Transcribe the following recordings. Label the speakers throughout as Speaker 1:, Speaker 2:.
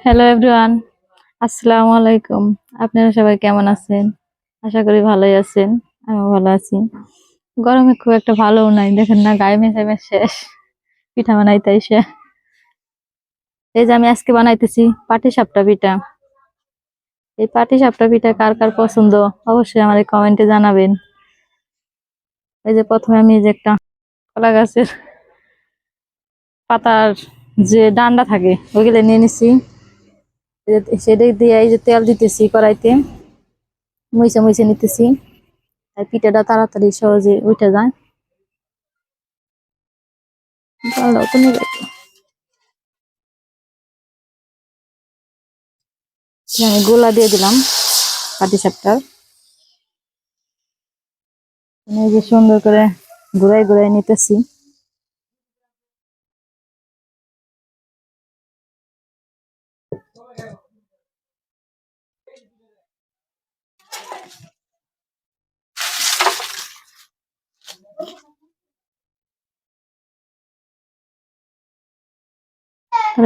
Speaker 1: Hello everyone আসসালামু আলাইকুম আপনারা সবাই কেমন আছেন? আশা করি ভালোই আছেন। আমিও ভালো আছি। গরমে খুব একটা ভালো নাই। দেখেন না, গায়ে মেঘে মেঘ শেষ। পিঠা বানাইতে এসে। এই যে আমি আজকে বানাইতেছি পাটি সাপটা পিঠা। এই পাটি সাপটা পিঠা কার কার পছন্দ? অবশ্যই আমার কমেন্টে জানাবেন। এই যে প্রথমে আমি যে একটা কলা গাছের পাতার যে ডান্ডা থাকে ওইগুলো নিয়ে নিছি। সেটা দিয়ে এই যে তেল দিতেছি কড়াইতে মুইছে মুইছে নিতেছি। আর পিঠাটা তাড়াতাড়ি সহজে উঠে যায়। আমি গোলা দিয়ে দিলাম পাটি সাপটার। এই যে সুন্দর করে ঘুরাই ঘুরাই নিতেছি।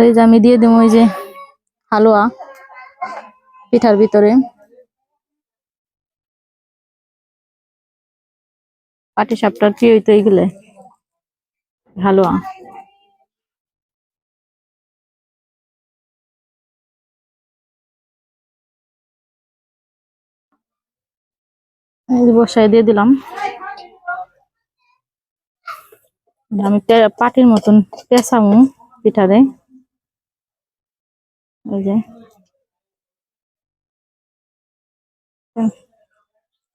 Speaker 1: এই যে আমি দিয়ে দেবো ওই যে হালুয়া পিঠার ভিতরে। পাটি সাপটার প্রিয় তো এইগুলো হালুয়া। বসায় দিয়ে দিলাম। আমি পে- পাটির মতন পেঁচামু পিঠারে এই যে।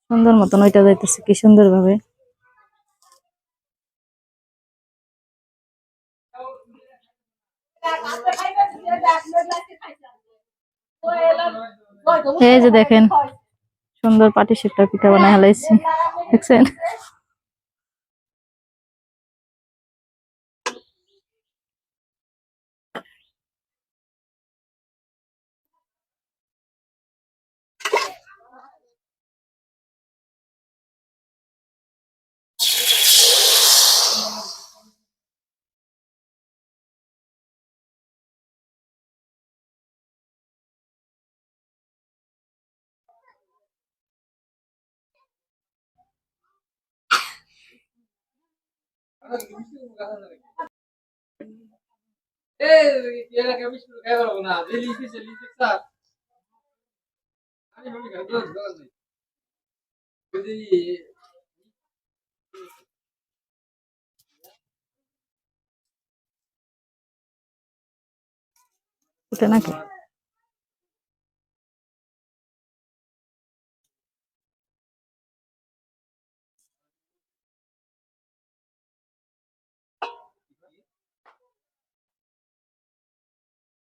Speaker 1: সুন্দর মতন ওইটা যাইতেছে, কি সুন্দর ভাবে এই যে দেখেন, সুন্দর পাটি সেপটা পিঠা বানাই হালাইছি দেখছেন? ওটা নাকি